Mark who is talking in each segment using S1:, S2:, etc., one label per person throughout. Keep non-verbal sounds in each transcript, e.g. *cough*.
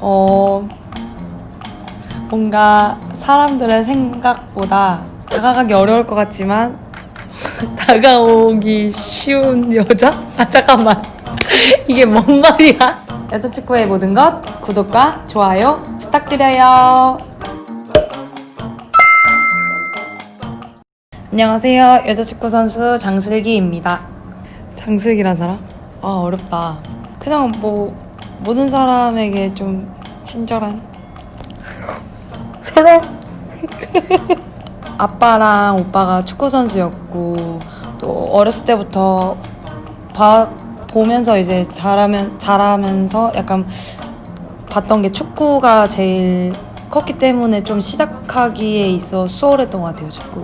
S1: 어, 뭔가 사람들의 생각보다 다가가기 어려울 것 같지만 *laughs* 다가오기 쉬운 여자? *laughs* 아 잠깐만 *laughs* 이게 뭔 말이야? 여자축구의 모든 것 구독과 좋아요 부탁드려요. 안녕하세요 여자축구 선수 장슬기입니다. 장슬기란 사람? 아 어렵다. 그냥 뭐 모든 사람에게 좀 친절한 사람. *laughs* 아빠랑 오빠가 축구 선수였고 또 어렸을 때부터 봐 보면서 이제 자라면 자라면서 약간 봤던 게 축구가 제일 컸기 때문에 좀 시작하기에 있어 수월했던 것 같아요 축구.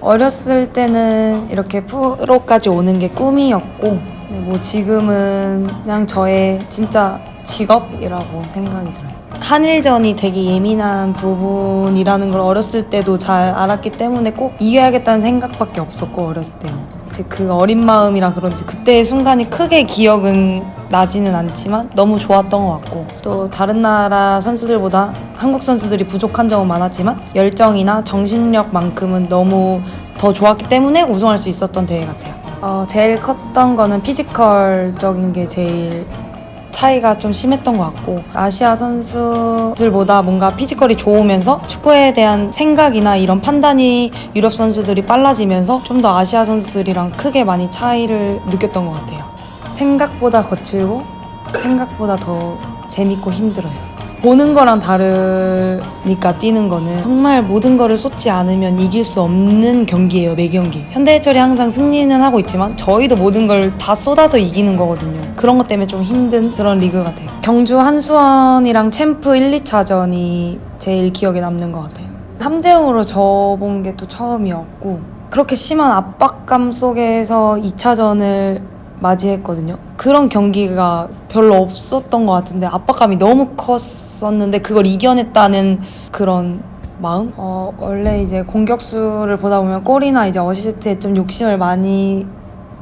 S1: 어렸을 때는 이렇게 프로까지 오는 게 꿈이었고 네, 뭐 지금은 그냥 저의 진짜 직업이라고 생각이 들어요. 한일전이 되게 예민한 부분이라는 걸 어렸을 때도 잘 알았기 때문에 꼭 이겨야겠다는 생각밖에 없었고 어렸을 때는 이제 그 어린 마음이라 그런지 그때의 순간이 크게 기억은 나지는 않지만 너무 좋았던 것 같고 또 다른 나라 선수들보다 한국 선수들이 부족한 점은 많았지만 열정이나 정신력만큼은 너무 더 좋았기 때문에 우승할 수 있었던 대회 같아요. 어, 제일 컸던 거는 피지컬적인 게 제일 차이가 좀 심했던 것 같고 아시아 선수들보다 뭔가 피지컬이 좋으면서 축구에 대한 생각이나 이런 판단이 유럽 선수들이 빨라지면서 좀 더 아시아 선수들이랑 크게 많이 차이를 느꼈던 것 같아요. 생각보다 거칠고 생각보다 더 재밌고 힘들어요. 보는 거랑 다르니까 뛰는 거는 정말 모든 거를 쏟지 않으면 이길 수 없는 경기예요 매 경기. 현대해철이 항상 승리는 하고 있지만 저희도 모든 걸 다 쏟아서 이기는 거거든요. 그런 것 때문에 좀 힘든 그런 리그 같아요. 경주 한수원이랑 챔프 1, 2차전이 제일 기억에 남는 것 같아요. 3대 0으로 져본 게 또 처음이었고 그렇게 심한 압박감 속에서 2차전을 맞이했거든요. 그런 경기가 별로 없었던 것 같은데 압박감이 너무 컸었는데 그걸 이겨냈다는 그런 마음? 어, 원래 이제 공격수를 보다 보면 골이나 이제 어시스트에 좀 욕심을 많이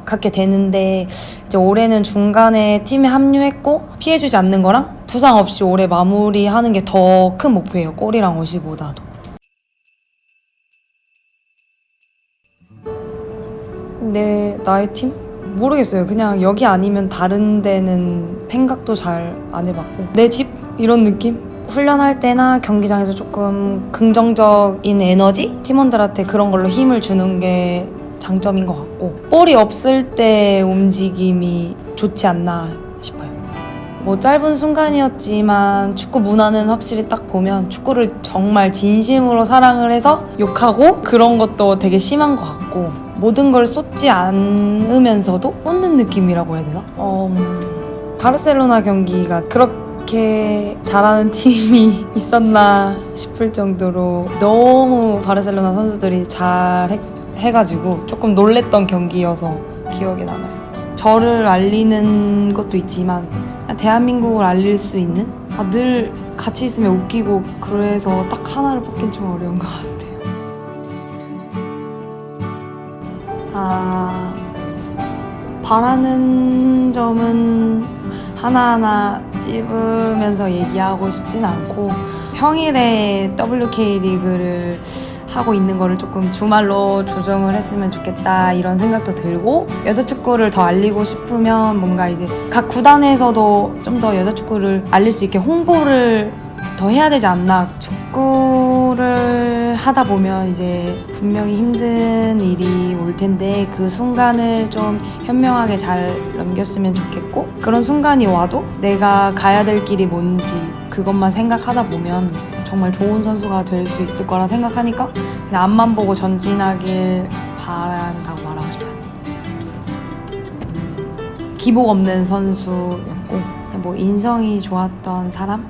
S1: 갖게 되는데 이제 올해는 중간에 팀에 합류했고 피해주지 않는 거랑 부상 없이 올해 마무리하는 게 더 큰 목표예요. 골이랑 어시보다도. 내 나의 팀? 모르겠어요. 그냥 여기 아니면 다른 데는 생각도 잘 안 해봤고 내 집 이런 느낌? 훈련할 때나 경기장에서 조금 긍정적인 에너지 팀원들한테 그런 걸로 힘을 주는 게 장점인 것 같고 볼이 없을 때 움직임이 좋지 않나 싶어요. 뭐 짧은 순간이었지만 축구 문화는 확실히 딱 보면 축구를 정말 진심으로 사랑을 해서 욕하고 그런 것도 되게 심한 것 같고 모든 걸 쏟지 않으면서도 쏟는 느낌이라고 해야 되나? 어, 음, 바르셀로나 경기가 그렇게 잘하는 *laughs* 팀이 있었나 싶을 정도로 너무 바르셀로나 선수들이 잘 해, 해가지고 조금 놀랬던 경기여서 기억에 남아요. 저를 알리는 것도 있지만 대한민국을 알릴 수 있는 아, 늘 같이 있으면 웃기고 그래서 딱 하나를 뽑긴 좀 어려운 것 같아요. 아 바라는 점은 하나하나 찝으면서 얘기하고 싶진 않고 평일에 WK 리그를 하고 있는 거를 조금 주말로 조정을 했으면 좋겠다 이런 생각도 들고 여자 축구를 더 알리고 싶으면 뭔가 이제 각 구단에서도 좀 더 여자 축구를 알릴 수 있게 홍보를 더 해야 되지 않나. 축구를 하다 보면 이제 분명히 힘든 일이 올 텐데 그 순간을 좀 현명하게 잘 넘겼으면 좋겠고 그런 순간이 와도 내가 가야 될 길이 뭔지 그것만 생각하다 보면 정말 좋은 선수가 될 수 있을 거라 생각하니까 그냥 앞만 보고 전진하길 바란다고 말하고 싶어요. 기복 없는 선수였고 뭐 인성이 좋았던 사람